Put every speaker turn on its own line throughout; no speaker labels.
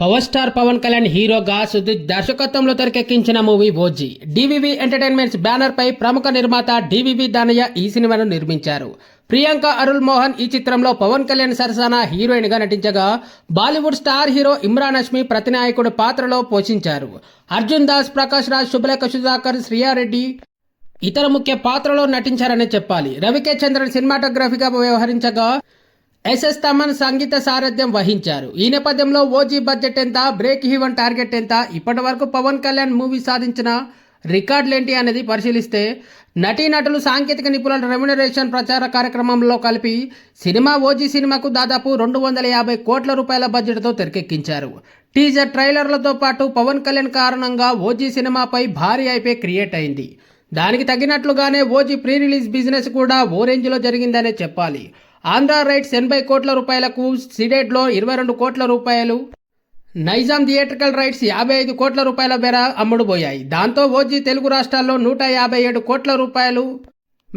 Power star Pawan Kalyan హీరోగా సుదీప్ దర్శకత్వంలో తెరకెక్కించిన movie OG. DVV entertainments banner పై ప్రముఖ నిర్మాత డివివి దానయ్య ఈ సినిమాను నిర్మించారు. ప్రియాంక అరుల్ మోహన్ ఈ చిత్రంలో పవన్ కళ్యాణ్ సరసన హీరోయిన్గా నటించగా బాలీవుడ్ స్టార్ హీరో ఇమ్రాన్ హష్మి ప్రతినాయకుడు పాత్రలో పోషించారు. అర్జున్ దాస్ ప్రకాష్ రాజ్ శుభలేఖ సుధాకర్ శ్రీయారెడ్డి ఇతర ముఖ్య పాత్రలో నటించారని చెప్పాలి. రవికే చంద్రన్ సినిమాటోగ్రఫీగా వ్యవహరించగా ఎస్ఎస్ తమన్ సంగీత సారథ్యం వహించారు. ఈ నేపథ్యంలో ఓజీ బడ్జెట్ ఎంత బ్రేక్ ఈవెన్ టార్గెట్ ఎంత ఇప్పటి వరకు పవన్ కళ్యాణ్ మూవీ సాధించిన రికార్డులేంటి అనేది పరిశీలిస్తే నటీనటులు సాంకేతిక నిపుణుల రెమ్యునరేషన్ ప్రచార కార్యక్రమంలో కలిపి సినిమా ఓజీ సినిమాకు దాదాపు రెండు వందల యాభై కోట్ల రూపాయల బడ్జెట్తో తెరకెక్కించారు. టీజర్ ట్రైలర్లతో పాటు పవన్ కళ్యాణ్ కారణంగా ఓజీ సినిమాపై భారీ ఐపే క్రియేట్ అయింది. దానికి తగినట్లుగానే ఓజీ ప్రీ రిలీజ్ బిజినెస్ కూడా ఓ రేంజ్లో జరిగిందనే చెప్పాలి. ఆంధ్ర రైట్స్ ఎనభై కోట్ల రూపాయలకు సిడెట్లో ఇరవై రెండు కోట్ల రూపాయలు. నైజాం థియేట్రికల్ రైట్స్ యాభై ఐదు కోట్ల రూపాయల మేర అమ్ముడుపోయాయి. దాంతో ఓజీ తెలుగు రాష్ట్రాల్లో నూట యాభై ఏడు కోట్ల రూపాయలు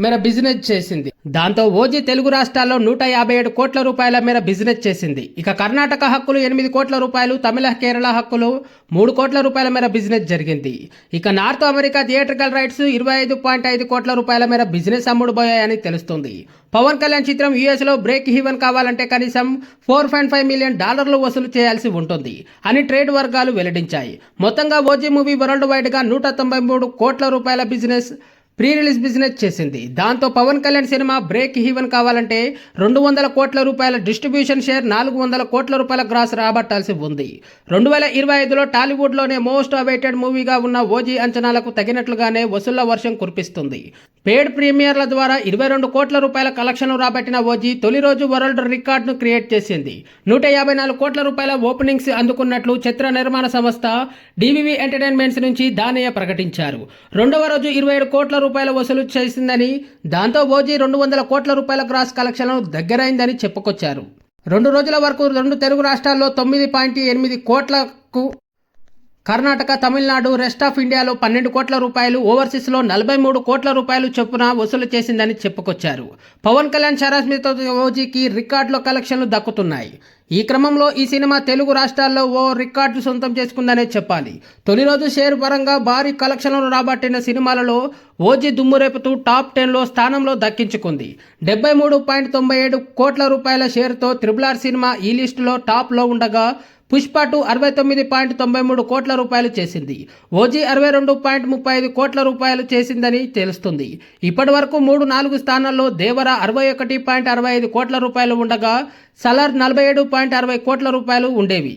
మేర బిజినెస్ చేసింది. దాంతో ఓజీ తెలుగు రాష్ట్రాల్లో నూట యాభై ఏడు కోట్ల రూపాయల మేర బిజినెస్ చేసింది. ఇక కర్ణాటక హక్కులు ఎనిమిది కోట్ల రూపాయలు తమిళ కేరళ హక్కులు మూడు కోట్ల రూపాయల మేర బిజినెస్ జరిగింది. ఇక నార్త్ అమెరికా థియేట్రికల్ రైట్స్ ఇరవై ఐదు పాయింట్ ఐదు కోట్ల రూపాయల మేర బిజినెస్ అమ్ముడుపోయాయని తెలుస్తుంది. పవన్ కళ్యాణ్ చిత్రం యూఎస్లో బ్రేక్ హీవెన్ కావాలంటే కనీసం ఫోర్ పాయింట్ ఫైవ్ మిలియన్ డాలర్లు వసూలు చేయాల్సి ఉంటుంది అని ట్రేడ్ వర్గాలు వెల్లడించాయి. మొత్తంగా ఓజీ మూవీ వరల్డ్ వైడ్గా నూట తొంభై మూడు కోట్ల రూపాయల బిజినెస్ ప్రీ రిలీజ్ బిజినెస్ చేసింది. దాంతో Pawan Kalyan cinema break even కావాలంటే రెండు వందల కోట్ల రూపాయల డిస్ట్రిబ్యూషన్ షేర్ నాలుగు వందల కోట్ల రూపాయల గ్రాస్ రాబట్టాల్సి ఉంది. రెండు వేల ఇరవై ఐదులో టాలీవుడ్లోనే మోస్ట్ అవైటెడ్ మూవీగా ఉన్న ఓజీ అంచనాలకు తగినట్లుగానే వసూళ్ళ వర్షం కురిపిస్తుంది. పేడ్ ప్రీమియర్ల ద్వారా ఇరవై రెండు కోట్ల రూపాయల కలెక్షన్లు రాబట్టిన ఓజీ తొలి రోజు వరల్డ్ రికార్డును క్రియేట్ చేసింది. నూట యాభై నాలుగు కోట్ల రూపాయల ఓపెనింగ్స్ అందుకున్నట్లు చిత్ర నిర్మాణ సంస్థ డివివి ఎంటర్టైన్మెంట్స్ నుంచి దానయ్య ప్రకటించారు. రెండవ రోజు ఇరవై ఏడు కోట్ల రూపాయల వసూలు చేసిందని దాంతో ఓజీ రెండు వందల కోట్ల రూపాయల గ్రాస్ కలెక్షన్లు దగ్గరైందని చెప్పుకొచ్చారు. రెండు రోజుల వరకు రెండు తెలుగు రాష్ట్రాల్లో తొమ్మిది పాయింట్ ఎనిమిది కోట్లకు కర్ణాటక తమిళనాడు రెస్ట్ ఆఫ్ ఇండియాలో పన్నెండు కోట్ల రూపాయలు ఓవర్సీస్లో నలభై మూడు కోట్ల రూపాయలు చొప్పున వసూలు చేసిందని చెప్పుకొచ్చారు. పవన్ కళ్యాణ్ షరాస్మితో ఓజీకి రికార్డులో కలెక్షన్లు దక్కుతున్నాయి. ఈ క్రమంలో ఈ సినిమా తెలుగు రాష్ట్రాల్లో ఓ రికార్డు సొంతం చేసుకుందనే చెప్పాలి. తొలి రోజు షేర్ పరంగా భారీ కలెక్షన్లను రాబట్టిన సినిమాలలో ఓజీ దుమ్మురేపుతూ టాప్ టెన్లో స్థానంలో దక్కించుకుంది. డెబ్బై మూడు పాయింట్ తొంభై ఏడు కోట్ల రూపాయల షేర్తో త్రిబుల్ ఆర్ సినిమా ఈ లిస్టులో టాప్లో ఉండగా పుష్ప టూ అరవై తొమ్మిది పాయింట్ తొంభై మూడు కోట్ల రూపాయలు చేసింది. ఓజీ అరవై రెండు పాయింట్ ముప్పై ఐదు కోట్ల రూపాయలు చేసిందని తెలుస్తుంది. ఇప్పటి వరకు మూడు నాలుగు స్థానాల్లో దేవర అరవై ఒకటి పాయింట్ అరవై ఐదు కోట్ల రూపాయలు ఉండగా సలార్ నలభై ఏడు పాయింట్ అరవై కోట్ల రూపాయలు ఉండేవి.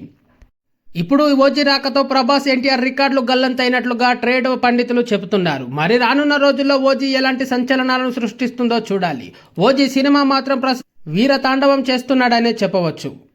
ఇప్పుడు ఓజీ రాకతో ప్రభాస్ ఎన్టీఆర్ రికార్డులు గల్లంతైనట్లుగా ట్రేడ్ పండితులు చెబుతున్నారు. మరి రానున్న రోజుల్లో ఓజీ ఎలాంటి సంచలనాలను సృష్టిస్తుందో చూడాలి. ఓజీ సినిమా మాత్రం ప్రస్ వీర తాండవం చేస్తున్నాడనే చెప్పవచ్చు.